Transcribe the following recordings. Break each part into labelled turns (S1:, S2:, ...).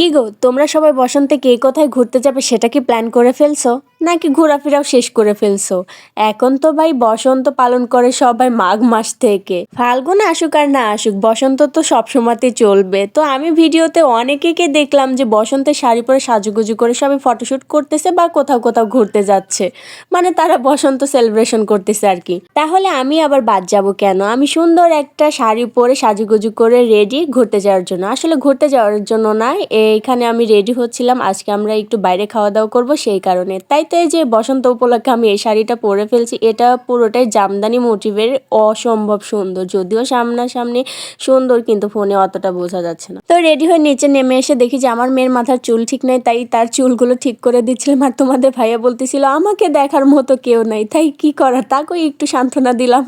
S1: কি গো তোমরা সবাই বসন্তে কে কোথায় ঘুরতে যাবে সেটা কি প্ল্যান করে ফেলছো? নাকি ঘোরাফেরাও শেষ করে ফেলছো? এখন তো ভাই বসন্ত পালন করে সবাই মাঘ মাস থেকে। ফাল্গুন আসুক আর না আসুক, বসন্ত তো সবসময়তে চলবে। তো আমি ভিডিওতে অনেকেকে দেখলাম যে বসন্তের শাড়ি পরে সাজুগুজু করে সবাই ফটোশুট করতেছে বা কোথাও কোথাও ঘুরতে যাচ্ছে। মানে তারা বসন্ত সেলিব্রেশন করতেছে আর কি। তাহলে আমি আবার বাদ যাব কেন? আমি সুন্দর একটা শাড়ি পরে সাজুগুজু করে রেডি ঘুরতে যাওয়ার জন্য। আসলে ঘুরতে যাওয়ার জন্য না এইখানে আমি রেডি হচ্ছিলাম। আজকে আমরা একটু বাইরে খাওয়া দাওয়া করব সেই কারণে। তাই তো এই যে বসন্ত উপলক্ষে আমি এই শাড়িটা পরে ফেলছি, এটা পুরোটাই জামদানি মোটিভের অসম্ভব সুন্দর। যদিও সামনাসামনি সুন্দর, কিন্তু ফোনে অতটা বোঝা যাচ্ছে না। তো রেডি হয়ে নিচে নেমে এসে দেখি যে আমার মেয়ের মাথার চুল ঠিক নেই, তাই তার চুলগুলো ঠিক করে দিচ্ছিলাম আর তোমাদের ভাইয়া বলতেছিল, আমাকে দেখার মতো কেউ নাই, তাই কি করা? তাকেও একটু সান্ত্বনা দিলাম।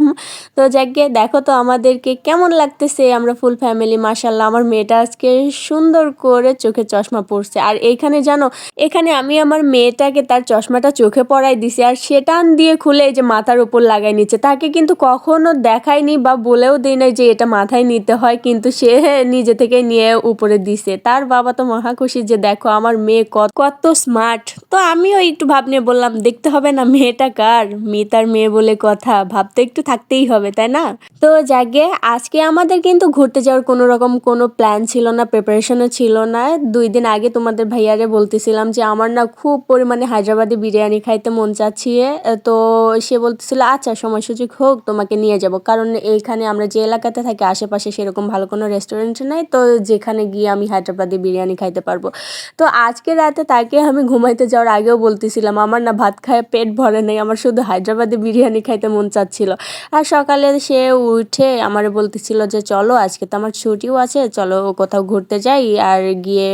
S1: তো যাকে দেখো তো আমাদেরকে কেমন লাগতেছে, আমরা ফুল ফ্যামিলি মাসাল্লাহ আমার মেয়েটা আজকে সুন্দর করে চোখে চশমা পরছে। আর এইখানে জানো, এখানে আমি আমার মেয়েটাকে তার চশমাটা চোখে পরাই দিছি আর সেটান দিয়ে খুলে যে মাথার উপর লাগাই নিচ্ছে। তাকে কিন্তু কখনো দেখায়নি বা বলেও দিই নাই যে এটা মাথায় নিতে হয়, কিন্তু সে নিজে থেকে নিয়ে উপরে দিছে। তার বাবা তো মহা খুশি যে দেখো আমার মেয়ে কত কত স্মার্ট তো আমিও একটু ভাব নিয়ে বললাম, দেখতে হবে না মেয়েটা কার? মিতার মেয়ে বলে কথা ভাবতে একটু থাকতেই হবে, তাই না? তো যাকে আজকে আমাদের কিন্তু ঘুরতে যাওয়ার কোনো রকম কোনো প্ল্যান ছিল না প্রিপারেশনও ছিল না। দুই দিন আগে তোমাদের ভাইয়ারে বলতেছিলাম যে, আমার না খুব পরিমাণে হায়দ্রাবাদি বিরিয়ানি খাইতে মন চাচ্ছিয়ে তো সে বলতেছিল আচ্ছা সময় সুযোগ হোক, তোমাকে নিয়ে যাব। কারণ এইখানে আমরা যে এলাকাতে থাকি, আশেপাশে সেরকম ভালো কোনো রেস্টুরেন্ট নেই, তো যেখানে গিয়ে আমি হায়দ্রাবাদে বিরিয়ানি খাইতে পারব। তো আজকে রাতে তাকে আমি ঘুমাইতে যাওয়ার আগেও বলতেছিলাম, আমার না ভাত খায়, পেট ভরে নেই, আমার শুধু হায়দ্রাবাদে বিরিয়ানি খাইতে মন চাচ্ছিল। আর সকালে সে উঠে আমার বলতেছিল যে, চলো, আজকে তো আমার ছুটিও আছে, চলো কোথাও ঘুরতে যাই। আর গিয়ে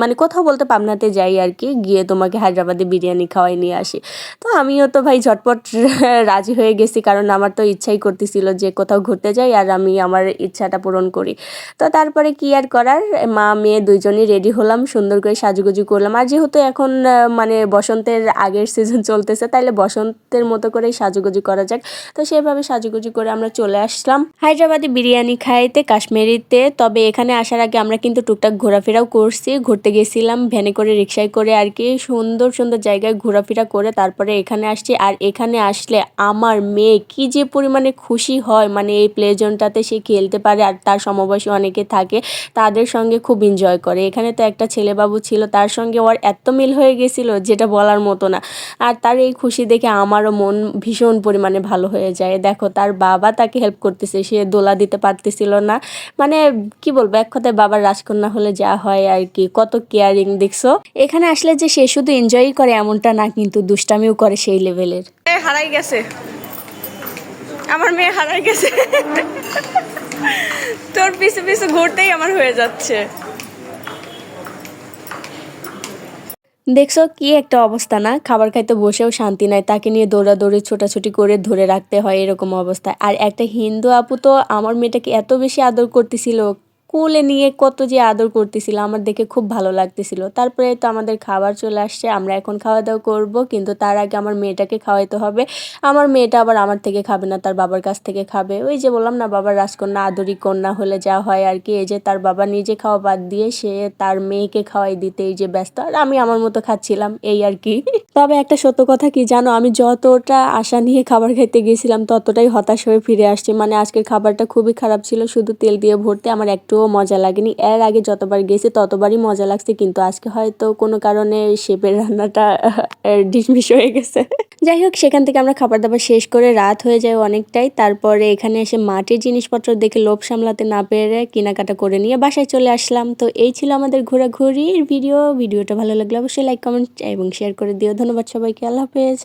S1: মানে কোথাও বলতে পাবনাতে যাই আর কি গিয়ে তোমাকে হায়দ্রাবাদে বিরিয়ানি খাওয়াই নিয়ে আসি। তো আমিও তো ভাই ঝটপট রাজি হয়ে গেছি, কারণ আমার তো ইচ্ছাই করতেছিল যে কোথাও ঘুরতে যাই আর আমি আমার ইচ্ছাটা পূরণ করি। তো তারপরে কি আর করার? মা, মেয়ে দুইজনই রেডি হলাম, সুন্দর করে সাজুগুজু করলাম। আর যেহেতু এখন মানে বসন্তের আগের সিজন চলতেছে, তাইলে বসন্তের মতো করেই সাজুগুজু করা যাক। তো সেভাবে সাজুগুজু করে আমরা চলে আসলাম। হায়দ্রাবাদে বিরিয়ানি খাইতে, কাশ্মীরিতে, তবে এখানে আসার আগে আমরা কিন্তু টুকটাক ঘোরাফেরাও করছি, ঘুরতে গেছিলাম, ভ্যানে করে রিক্সায় করে আর কি, সুন্দর সুন্দর জায়গায় ঘোরাফেরা করে তারপরে এখানে আসছি। আর এখানে আসলে আমার মেয়ে কি যে পরিমাণে খুশি হয় মানে এই প্লে জোনটাতে সে খেলতে পারে আর তার সমবয়সী অনেকে থাকে, তাদের সঙ্গে খুব এনজয় করে। এখানে তো একটা ছেলেবাবু ছিল, তার সঙ্গে ওর এত মিল হয়ে গেছিল যেটা বলার মতো না। আর তার এই খুশি দেখে আমারও মন ভীষণ পরিমাণে ভালো হয়ে যায়। দেখো, তার বাবা তাকে হেল্প করতেছে, সে দোলা দিতে পারতেছিল না। মানে কি বলব, এক কথায় বাবার রাজকন্যা হলে যা হয় আর কি। কত কেয়ারিং দেখছ? এখানে আসলে যে সে শুধু এনজয়ই করে এমনটা না কিন্তু দুষ্টামিও করে সেই লেভেলের
S2: হারাই গেছে। আমার মেয়ে হারাই গেছে। তোর পিছু পিছু ঘুরতেই আমার হয়ে যাচ্ছে।
S1: দেখছ কি একটা অবস্থা না? খাবার খাইতে বসেও শান্তি নাই তাকে নিয়ে দৌড়াদৌড়ি ছোটাছুটি করে ধরে রাখতে হয় এরকম অবস্থায় আর একটা হিন্দু আপু তো আমার মেয়েটাকে এত বেশি আদর করতেছিল। কোলে নিয়ে কত যে আদর করতেছিল, আমার দেখে খুব ভালো লাগতেছিল। তারপরে তো আমাদের খাবার চলে আসছে, আমরা এখন খাওয়া দাওয়া করব, কিন্তু তার আগে আমার মেয়েটাকে খাওয়াইতে হবে। আমার মেয়েটা আবার আমার থেকে খাবে না, তার বাবার কাছ থেকে খাবে। ওই যে বললাম না, বাবার রাজকন্যা, আদরি কন্যা হলে যা হয় আর কি, এই যে তার বাবা নিজে খাওয়া বাদ দিয়ে সে তার মেয়েকে খাওয়াই দিতে এই যে ব্যস্ত, আর আমি আমার মতো খাচ্ছিলাম, এই আর কি। তবে একটা সত্য কথা কি জানো, আমি যতটা আশা নিয়ে খাবার খেতে গেছিলাম, ততটাই হতাশ হয়ে ফিরে আসছি। মানে আজকের খাবারটা খুবই খারাপ ছিল, শুধু তেল দিয়ে ভরতে, আমার একটুও মজা লাগেনি। এর আগে যতবার গেছি ততবারই মজা লাগছে, কিন্তু আজকে হয়তো কোনো কারণে শেপের রান্নাটা ডিসমিস হয়ে গেছে। যাই হোক, সেখান থেকে আমরা খাবার দাবার শেষ করে রাত হয়ে যায় অনেকটাই। তারপরে এখানে এসে মাটির জিনিসপত্র দেখে লোভ সামলাতে না পেরে কেনাকাটা করে নিয়ে বাসায় চলে আসলাম। তো এই ছিল আমাদের ঘোরাঘুরির ভিডিও। ভিডিওটা ভালো লাগলে অবশ্যই লাইক কমেন্ট এবং শেয়ার করে দিও। ধন্যবাদ সবাইকে। আল্লাহ হাফেজ।